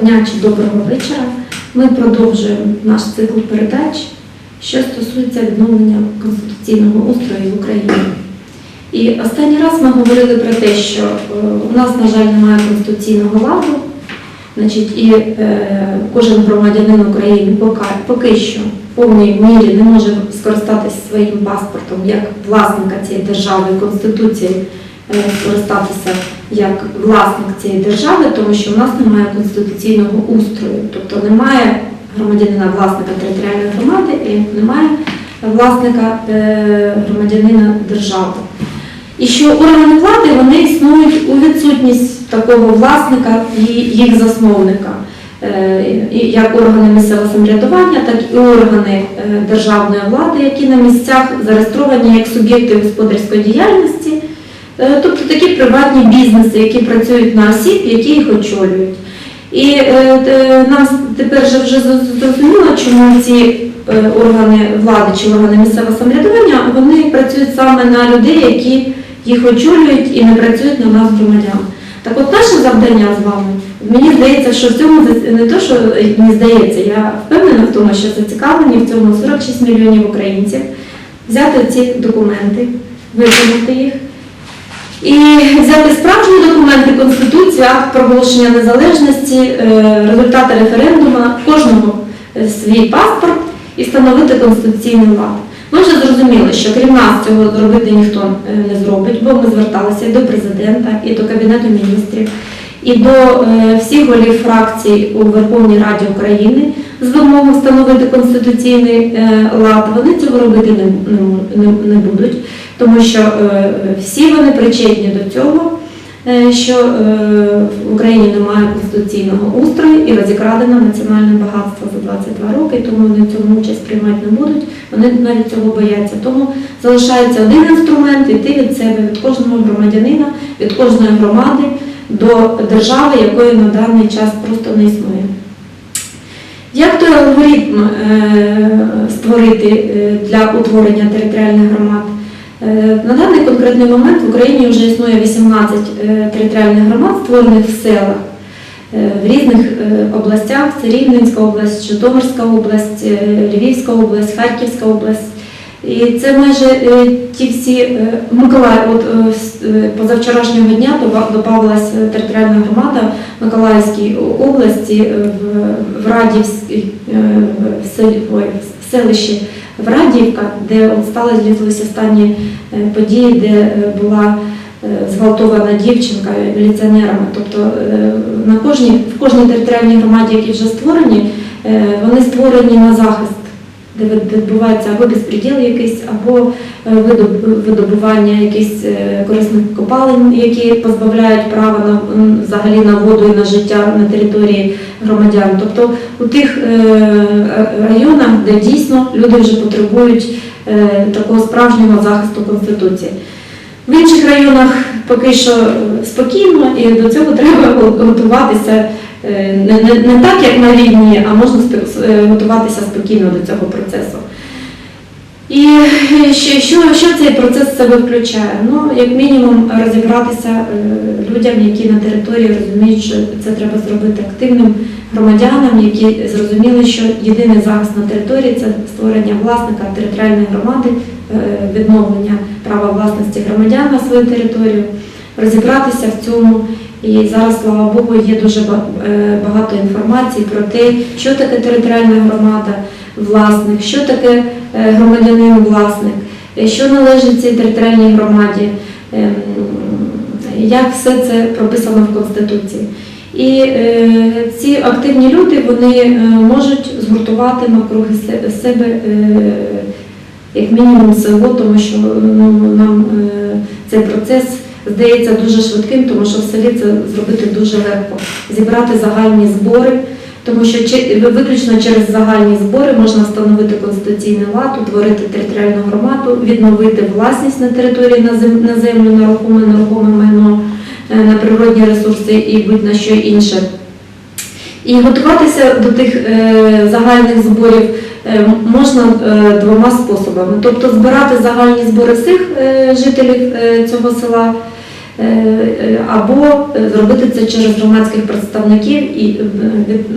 дня чи доброго вечора. Ми продовжуємо наш цикл передач, що стосується відновлення конституційного устрою в Україні. І останній раз ми говорили про те, що е, у нас, на жаль, немає конституційного ладу, значить, і е, кожен громадянин України поки, що в повній мірі не може скористатися своїм паспортом як власника цієї держави, Конституції скористатися як власник цієї держави, тому що в нас немає конституційного устрою, тобто немає громадянина власника територіальної громади і немає власника е, громадянина держави. І що органи влади вони існують у відсутність такого власника і їх засновника. Е, Як органи місцевого самоврядування, так і органи е, державної влади, які на місцях зареєстровані як суб'єкти господарської діяльності, Е, тобто такі приватні бізнеси, які працюють на осіб, які їх очолюють. І е, нам тепер вже вже зрозуміло, чому ці е, органи влади чи органи місцевого самоврядування вони працюють саме на людей, які їх очолюють і не працюють на нас громадян. Так от наше завдання з вами, мені здається, що в цьому не то, що мені здається, я впевнена в тому, що зацікавлені в цьому 46 мільйонів українців, взяти ці документи, виконати їх. І взяти справжні документи, Конституцію, акт проголошення незалежності, е, результати референдуму, кожного е, свій паспорт і встановити конституційний лад. Ми вже зрозуміли, що крім нас цього зробити ніхто е, не зробить, бо ми зверталися і до президента, і до Кабінету міністрів, і до е, всіх голів фракцій у Верховній Раді України з вимогою встановити конституційний е, лад. Вони цього робити не, будуть тому що е, всі вони причетні до цього, е, що в Україні немає конституційного устрою і розікрадено національне багатство за 22 роки, тому вони цьому участь приймати не будуть. Вони навіть цього бояться. Тому залишається один інструмент іти від себе, від кожного громадянина, від кожної громади до держави, якої на даний час просто не існує. Як той алгоритм е, створити е, для утворення територіальних громад? Е, На даний конкретний момент в Україні вже існує 18 е, територіальних громад, створених в селах в різних областях. Це Рівненська область, Житомирська область, Львівська область, Харківська область. І це майже е, ті всі е, Миколаїв, от е, позавчорашнього дня е, територіальна громада Миколаївській області в, Радівській в селі ой, в селищі Врадіївка, де стали злізлися останні події, де була зґвалтована дівчинка міліціонерами. Тобто на кожній в кожній територіальній громаді, які вже створені, вони створені на захист де відбувається або безпреділ якийсь, або е, видобування якихось е, корисних копалин, які позбавляють права на взагалі на воду і на життя на території громадян. Тобто у тих е, районах, де дійсно люди вже потребують такого справжнього захисту Конституції. В інших районах поки що спокійно, і до цього треба готуватися не, не, не так, як на війні, а можна е, готуватися спокійно до цього процесу. І е, що, що, що цей процес себе включає? Ну, як мінімум, розібратися е, людям, які на території розуміють, що це треба зробити активним громадянам, які зрозуміли, що єдиний захист на території це створення власника територіальної громади, е, відновлення права власності громадян на свою територію, розібратися в цьому. І зараз, слава Богу, є дуже е, багато інформації про те, що таке територіальна громада, власник, що таке е, громадянин власник, е, що належить цій територіальній громаді, ем, як все це прописано в Конституції. І ці активні люди вони можуть згуртувати навкруги себе як мінімум село, тому що ну, нам цей процес здається дуже швидким, тому що в селі це зробити дуже легко. Зібрати загальні збори, тому що виключно через загальні збори можна встановити конституційний лад, утворити територіальну громаду, відновити власність на території на зем- на землю, на рухоме, нерухоме майно, е, на природні ресурси і будь-на що інше. І готуватися до тих е, загальних зборів е, можна двома способами. Тобто збирати загальні збори всіх жителів цього села, або е, зробити це через громадських представників, е,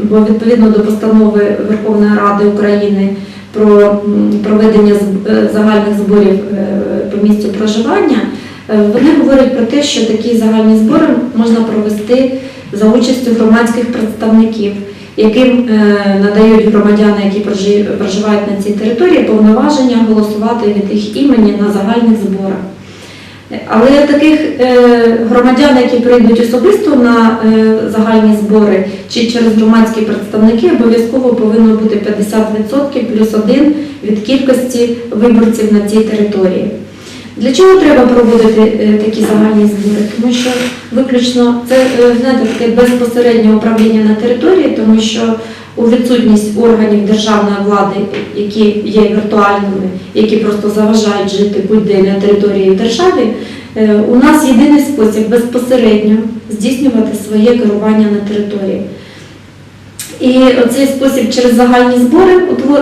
бо відповідно до постанови Верховної Ради України про проведення е, загальних зборів е, по місцю проживання, е, вони говорять про те, що такі загальні збори можна провести за участю громадських представників, яким е, надають громадяни, які прожи- проживають на цій території, повноваження голосувати від їх імені на загальних зборах. Але таких е, громадян, які прийдуть особисто на е, загальні збори чи через громадські представники, обов'язково повинно бути 50% плюс один від кількості виборців на цій території. Для чого треба проводити е, такі загальні збори? Тому що виключно це знаєте, таке безпосереднє управління на території, тому що у відсутність органів державної влади, які є віртуальними, які просто заважають жити будь-де на території держави, е, у нас єдиний спосіб безпосередньо здійснювати своє керування на території. І оцей спосіб через загальні збори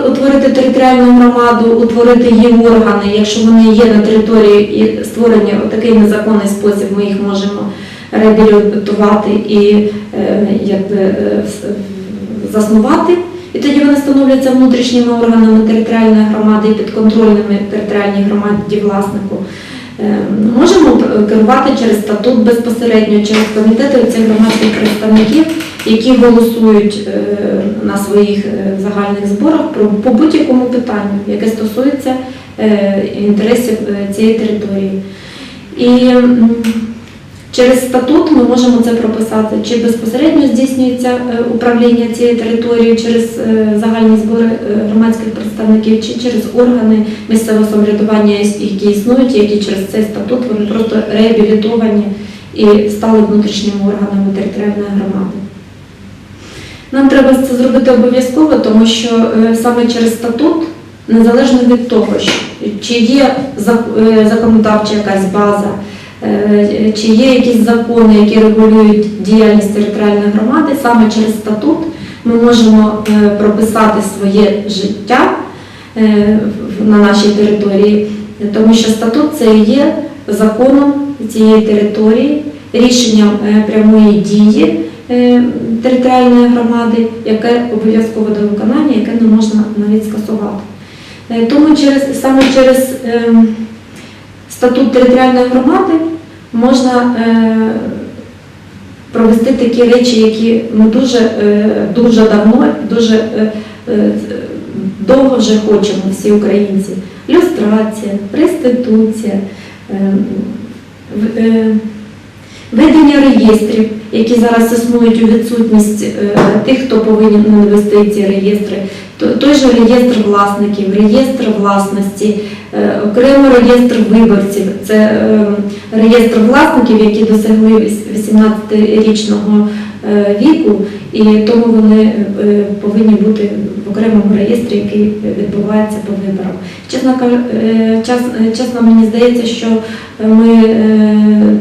утворити територіальну громаду, утворити її органи, якщо вони є на території і створені такий незаконний спосіб, ми їх можемо реабілітувати і е, якби, е, заснувати. І тоді вони становляться внутрішніми органами територіальної громади і підконтрольними територіальній громаді власнику. Е, Можемо керувати через статут безпосередньо, через комітети цих громадських представників, які голосують е, на своїх е, загальних зборах по будь-якому питанню, яке стосується е, інтересів е, цієї території. І через статут ми можемо це прописати, чи безпосередньо здійснюється е, управління цією територією через е, загальні збори е, громадських представників, чи через органи місцевого самоврядування, які існують, які через цей статут вони просто реабілітовані і стали внутрішніми органами територіальної громади. Нам треба це зробити обов'язково, тому що саме через статут, незалежно від того, чи є законодавча якась база, чи є якісь закони, які регулюють діяльність територіальної громади, саме через статут ми можемо е, прописати своє життя е, на нашій території, тому що статут це є законом цієї території, рішенням е, прямої дії е, територіальної громади, яке обов'язково до виконання, яке не можна навіть скасувати. Е, Тому через, саме через ем, статут територіальної громади можна е, провести такі речі, які ми дуже, е, дуже давно, дуже е, довго вже хочемо всі українці. Люстрація, реституція, ведення реєстрів, які зараз існують у відсутність тих, хто повинен вести ці реєстри, той же реєстр власників, реєстр власності, е, окремо реєстр виборців. Це е, реєстр власників, які досягли 18-річного е, віку, і тому вони е, повинні бути в окремому реєстрі, який відбувається по виборам. Чесно чесно, мені здається, що ми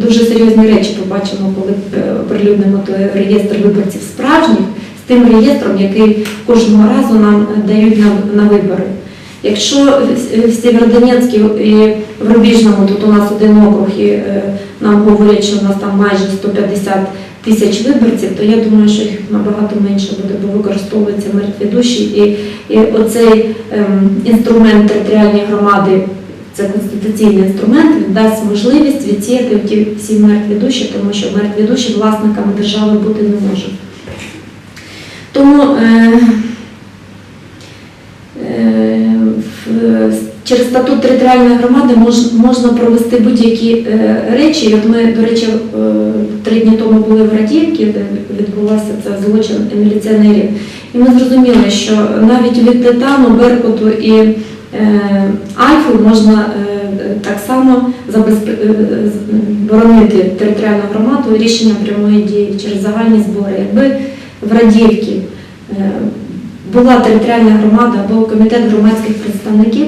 дуже серйозні речі побачимо, коли оприлюднимо той реєстр виборців справжніх тим реєстром, який кожного разу нам дають на, на вибори. Якщо в- Сєвєродонецьку і в Рубіжному, тут у нас один округ, і е, нам говорять, що у нас там майже 150 тисяч виборців, то я думаю, що їх набагато менше буде, бо використовуються мертві душі. І, і оцей ем, інструмент територіальної громади, це конституційний інструмент, він дасть можливість відсіяти ті всі мертві душі, тому що мертві душі власниками держави бути не можуть. Тому е, е, через статут територіальної громади мож, можна провести будь-які е, речі. От ми, до речі, е, три дні тому були в Радіївці, де відбувався це злочин міліціонерів. І ми зрозуміли, що навіть від Титану, Беркуту і е, Альфу можна е, так само забезпе- е, боронити територіальну громаду рішенням прямої дії через загальні збори. Якби в Радіївці е, була територіальна громада або комітет громадських представників,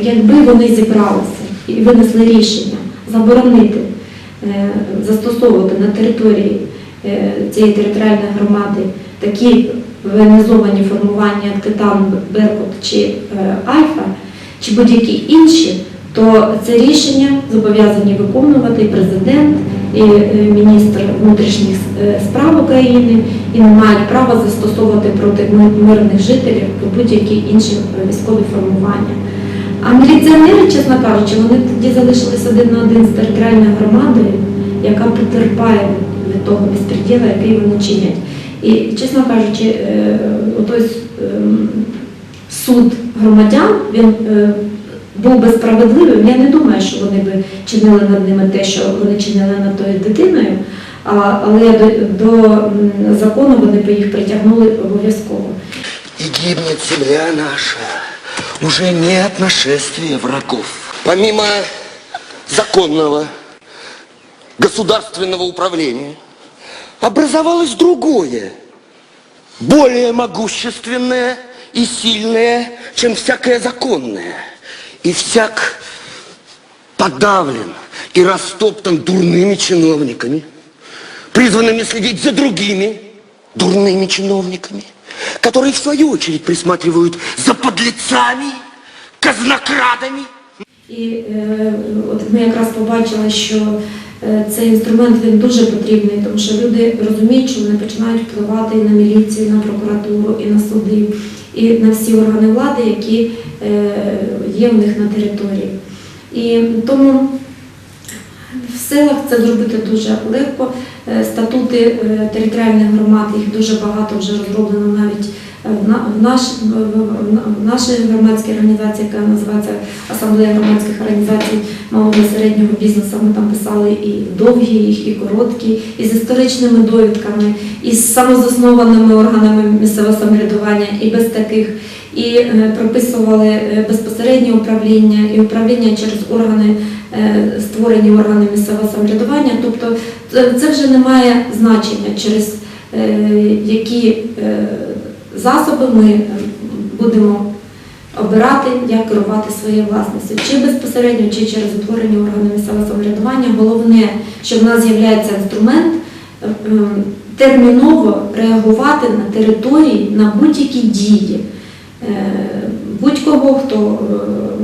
якби вони зібралися і винесли рішення заборонити е, застосовувати на території е, цієї територіальної громади такі воєнізовані формування, Титан, Беркут чи е, Альфа, чи будь-які інші, то це рішення зобов'язані виконувати президент, і е, міністр внутрішніх е, справ України і не мають права застосовувати проти мирних жителів будь-які інші військові формування. А міліціонери, чесно кажучи, вони тоді залишились один на один з територіальною громадою, яка потерпає від, того безпреділа, який вони чинять. І, чесно кажучи, е, отой ем, суд громадян він е, був би справедливим. Я не думаю, що вони би чинили над ними те, що вони чинили над тою дитиною. А, але до, до закону вони б їх притягнули обов'язково. И гибнет земля наша уже не от нашествия врагов. Помимо законного государственного управления образовалось другое, более могущественное и сильное, чем всякое законное. И всяк подавлен и растоптан дурными чиновниками, призванными следить за другими дурными чиновниками, которые в свою очередь присматривают за подлецами, казнокрадами. І е, от ми якраз побачили, що е, цей інструмент він дуже потрібний, тому що люди розуміють, що вони починають впливати і на міліцію, і на прокуратуру, і на суди, і на всі органи влади, які е, є в них на території. І тому в силах це зробити дуже легко. Е, Статути е, територіальних громад, їх дуже багато вже розроблено навіть е, в на- наш, в- нашій громадській організації, яка називається Асамблея громадських організацій малого і середнього бізнесу. Ми там писали і довгі їх, і короткі, і з історичними довідками, і з самозаснованими органами місцевого самоврядування, і без таких. І прописували безпосереднє управління і управління через органи, створені органи місцевого самоврядування. Тобто це це вже не має значення, через е, які е, засоби ми е, будемо обирати, як керувати своєю власністю, чи безпосередньо, чи через утворені органи місцевого самоврядування. Головне, що в нас з'являється інструмент е, е, терміново реагувати на території на будь-які дії. Е, Будь-кого, хто е,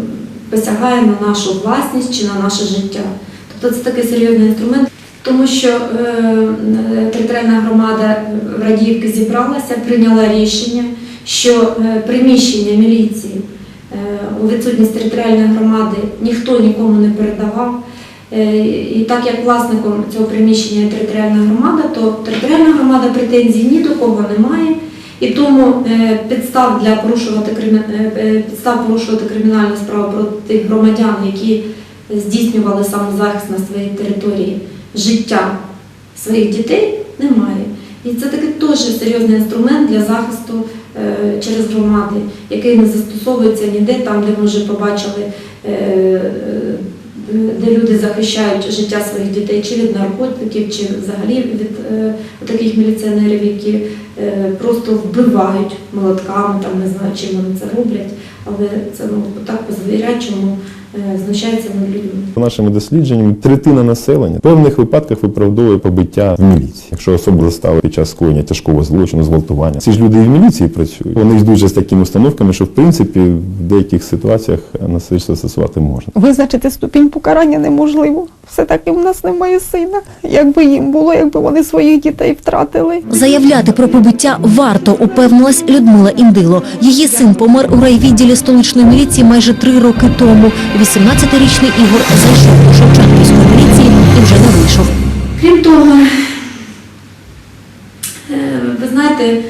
посягає на нашу власність чи на наше життя. Тобто це такий серйозний інструмент, тому що е, е, територіальна громада в Радіївки зібралася, прийняла рішення, що е, приміщення міліції е, у відсутність територіальної громади ніхто нікому не передавав. Е, І так як власником цього приміщення є територіальна громада, то територіальна громада претензій ні до кого не має. І тому е, підстав для порушувати е, е, підстав порушувати кримінальну справу проти громадян, які здійснювали самозахист на своїй території життя своїх дітей, немає. І це такий теж серйозний інструмент для захисту через громади, який не застосовується ніде там, де ми вже побачили, де люди захищають життя своїх дітей чи від наркотиків, чи взагалі від таких міліціонерів, які просто вбивають молотками, там не знаю, чим вони це роблять, але це ну так по звірячому е, знущаються над людьми. За нашими дослідженнями, третина населення в певних випадках виправдовує побиття в міліції. Якщо особу заставили під час скоєння тяжкого злочину, зґвалтування. Ці ж люди і в міліції працюють. Вони йдуть вже з такими установками, що в принципі в деяких ситуаціях насильство застосувати можна. Визначити ступінь покарання неможливо. Все-таки в нас немає сина. Якби їм було, якби вони своїх дітей втратили. Заявляти про побиття варто, упевнилась Людмила Індило. Її син помер у райвідділі столичної міліції майже три роки тому. 18-річний Ігор зайшов до Шевченківської міліції і вже не вийшов. Крім того, е, ви знаєте,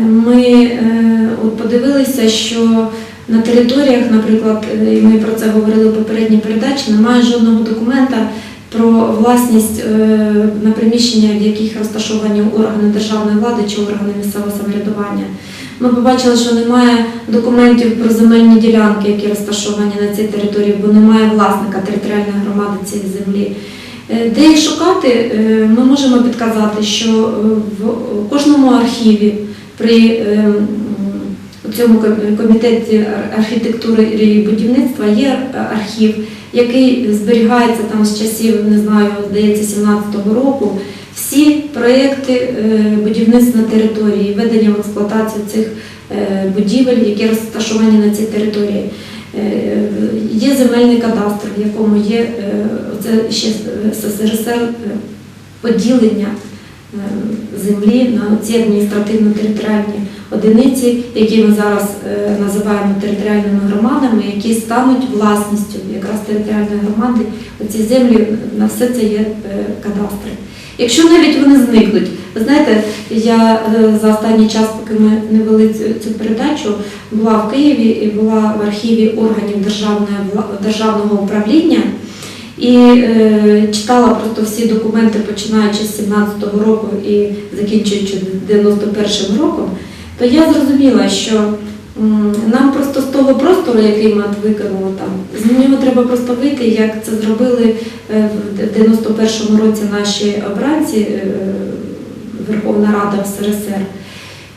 ми е, подивилися, що на територіях, наприклад, е, і ми про це говорили в попередній передачі, немає жодного документа про власність на приміщення, в яких розташовані органи державної влади чи органи місцевого самоврядування. Ми побачили, що немає документів про земельні ділянки, які розташовані на цій території, бо немає власника територіальної громади цієї землі. Е, Де їх шукати, е, ми можемо підказати, що е, в кожному архіві при е, м, у цьому комітеті архітектури і будівництва є е, архів, який зберігається там з часів, не знаю, здається, 17-го року. Всі проекти е, будівництва на території, введення в експлуатацію цих е, будівель, які розташовані на цій території. Є земельний кадастр, в якому є е, оце ще з СССР поділення е, землі на ці адміністративно-територіальні одиниці, які ми зараз е, називаємо територіальними громадами, які стануть власністю якраз територіальної громади. Ці землі на все це є е, кадастри. Якщо навіть вони зникнуть, ви знаєте, я е, за останній час, поки ми не вели цю, передачу, була в Києві і була в архіві органів державного управління і е, читала просто всі документи, починаючи з 17-го року і закінчуючи 91-м роком, то я зрозуміла, що м, нам просто з того простору, який ми от там, з нього треба просто вийти, як це зробили е, в 91-му році наші обранці е, Верховна Рада в СРСР.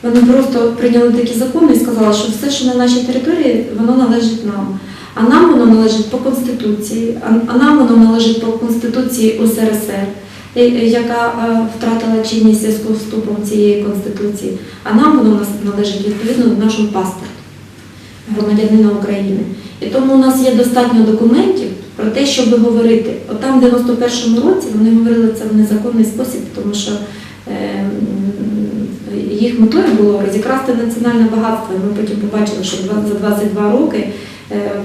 Вони просто прийняли такі закони і сказали, що все, що на нашій території, воно належить нам. А нам воно належить по Конституції, а- нам воно належить по Конституції УСРСР, е, е, яка е, втратила чинність зв'язку з вступом цієї Конституції. А нам воно належить відповідно до нашого паспорту громадянина України. І тому у нас є достатньо документів про те, щоб говорити. От там в 91-му році вони говорили це в незаконний спосіб, тому що їх метою було розікрасти національне багатство. Ми потім побачили, що за 22 роки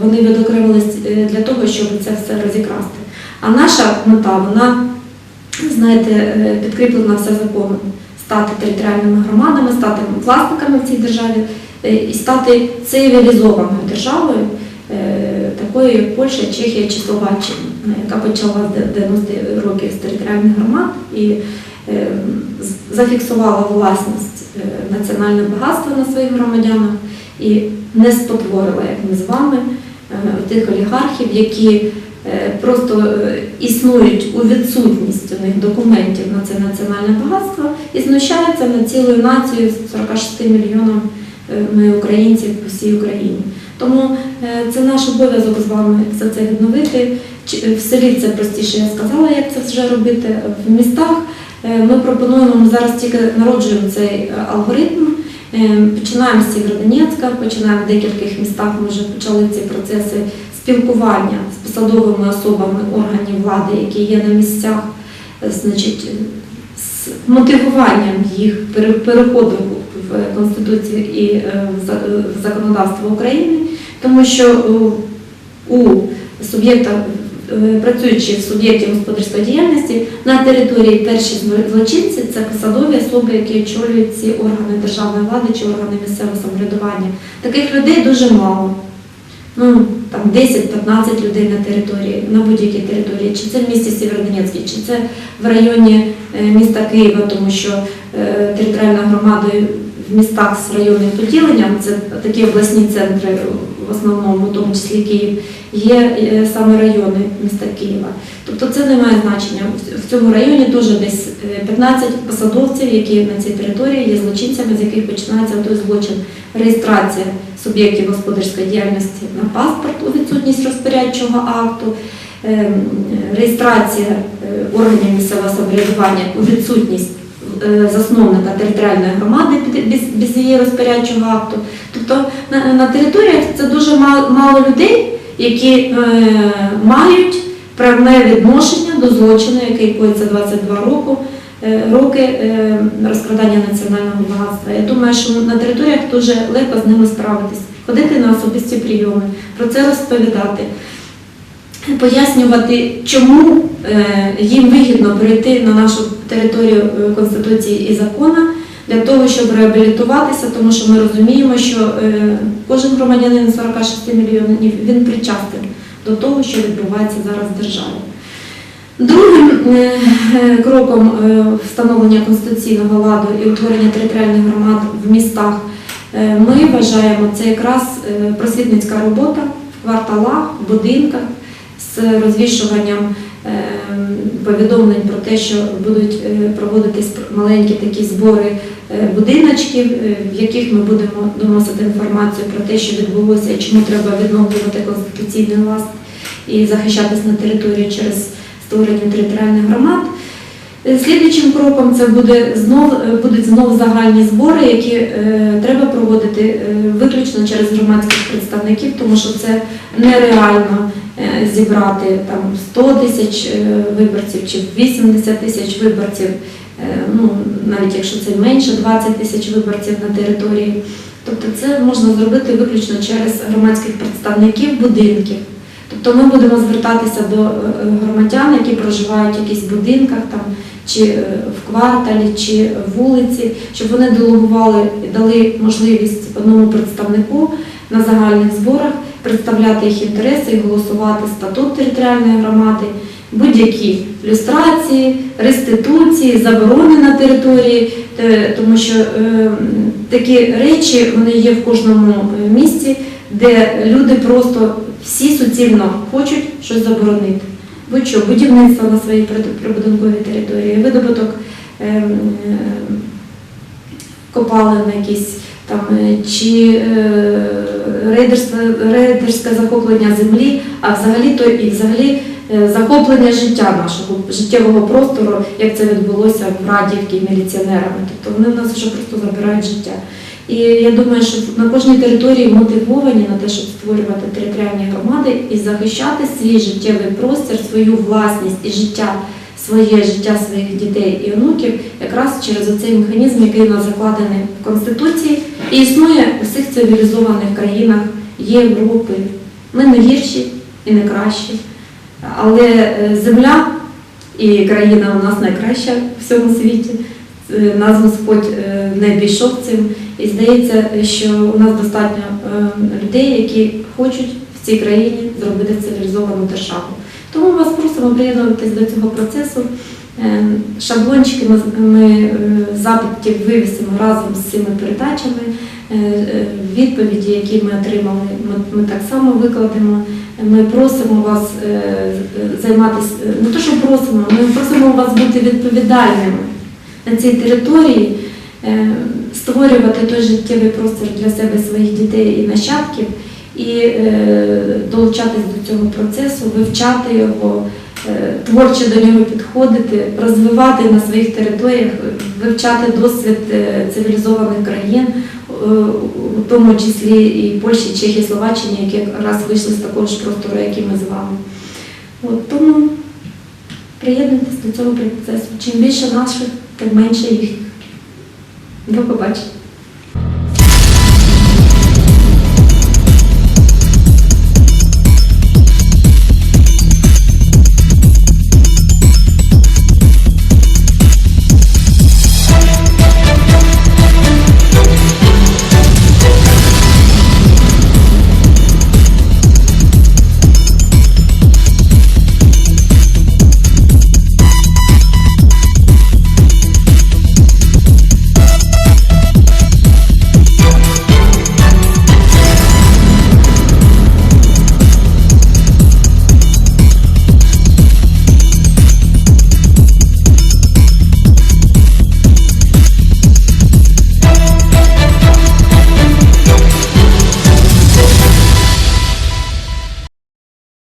вони відокремились е, для того, щоб це все розікрасти. А наша мета, вона, знаєте, е, підкріплена все законом. Стати територіальними громадами, стати власниками в цій державі е, і стати цивілізованою державою, е, такою як Польща, Чехія чи Словаччина, е, яка почала з 90-х років з територіальних громад і е, зафіксувала власність е, національне багатство на своїх громадянах і не спотворила, як ми з вами, е, тих олігархів, які е, просто е, існують у відсутність у них документів на це національне багатство і знущаються над цілою нацією 46 мільйонам е, українців по всій Україні. Тому це наш обов'язок з вами все це відновити. В селі це простіше, я сказала, як це вже робити. В містах ми пропонуємо, ми зараз тільки народжуємо цей алгоритм. Е, Починаємо з Сєвєродонецька, починаємо в декількох містах, ми вже почали ці процеси спілкування з посадовими особами органів влади, які є на місцях, е, значить, е, з мотивуванням їх пере- переходу в Конституцію і е, в за- в законодавство України, тому що у суб'єкта, е, працюючи в суб'єкті господарської діяльності, на території перші злочинці це посадові особи, які очолюють ці органи державної влади чи органи місцевого самоврядування. Таких людей дуже мало. Ну, там 10-15 людей на території, на будь-якій території, чи це в місті Сєвєродонецький, чи це в районі е, міста Києва, тому що е, територіальна громада містах з районним поділенням, це такі обласні центри, в основному, в тому числі Київ, є е, саме райони міста Києва. Тобто це не має значення. В- цьому районі теж десь е, 15 посадовців, які на цій території є злочинцями, з яких починається той злочин. Реєстрація суб'єктів господарської діяльності на паспорт у відсутність розпорядчого акту, ем, реєстрація е, органів місцевого самоврядування у відсутність е, засновника територіальної громади без, її розпорядчого акту. Тобто на, територіях це дуже мало, людей, які е, мають правне відношення до злочину, який коїться 22 року, е, роки е, розкрадання національного багатства. Я думаю, що на територіях дуже легко з ними справитись, ходити на особисті прийоми, про це розповідати пояснювати, чому е, їм вигідно перейти на нашу територію е, Конституції і закону для того, щоб реабілітуватися, тому що ми розуміємо, що е, кожен громадянин 46 мільйонів він причастен до того, що відбувається зараз в державі. Другим кроком встановлення конституційного ладу і утворення територіальних громад в містах ми вважаємо це якраз просвітницька робота в кварталах, в будинках з розвішуванням е, повідомлень про те, що будуть е, проводитись маленькі такі збори е, будиночків, е, в яких ми будемо доносити інформацію про те, що відбулося і чому треба відновлювати конституційний лад і захищатись на території через створення територіальних громад. Слідуючим кроком це буде знов, будуть знов загальні збори, які е, треба проводити е, виключно через громадських представників, тому що це нереально зібрати там 100 тисяч е, виборців чи 80 тисяч виборців, е, ну навіть якщо це менше 20 тисяч виборців на території. Тобто це можна зробити виключно через громадських представників будинків. Тобто ми будемо звертатися до е, громадян, які проживають в якихось будинках там, чи е, в кварталі, чи вулиці, щоб вони делегували дали можливість одному представнику на загальних зборах представляти їх інтереси і голосувати статут територіальної громади, будь-які люстрації, реституції, заборони на території, е, тому що е, такі речі вони є в кожному е, місті, де люди просто всі суцільно хочуть щось заборонити. Будь-що, будівництво на своїй при- прибудинковій території, видобуток ем, е, копалин якісь там, е, чи е, рейдерське, рейдерське захоплення землі, а взагалі то і взагалі е, захоплення життя нашого життєвого простору, як це відбулося в Радівці міліціонерами. Тобто вони в нас вже просто забирають життя. І я думаю, що на кожній території мотивовані на те, щоб створювати територіальні громади і захищати свій життєвий простір, свою власність і життя, своє життя своїх дітей і онуків, якраз через оцей механізм, який у нас закладений в Конституції і існує у всіх цивілізованих країнах Європи. Ми не гірші і не кращі. Але е, земля і країна у нас найкраща в всьому світі. Е, Нас Господь е, не обійшов цим. І здається, що у нас достатньо людей, які хочуть в цій країні зробити цивілізовану державу. Тому вас просимо приєднуватись до цього процесу. Е, Шаблончики ми, е, запитів вивісимо разом з цими передачами. Е, Відповіді, які ми отримали, ми, так само викладемо. Ми просимо вас займатися, не то, що просимо, ми просимо вас бути відповідальними на цій території, створювати той життєвий простір для себе, своїх дітей і нащадків, і долучатись до цього процесу, вивчати його, е, творчо до нього підходити, розвивати на своїх територіях, вивчати досвід е, цивілізованих країн, е, у тому числі і Польщі, Чехії, Словаччини, які якраз вийшли з такого ж простору, як і ми з вами. От, тому приєднуйтесь до цього процесу. Чим більше наших, тим менше їх. До побачення.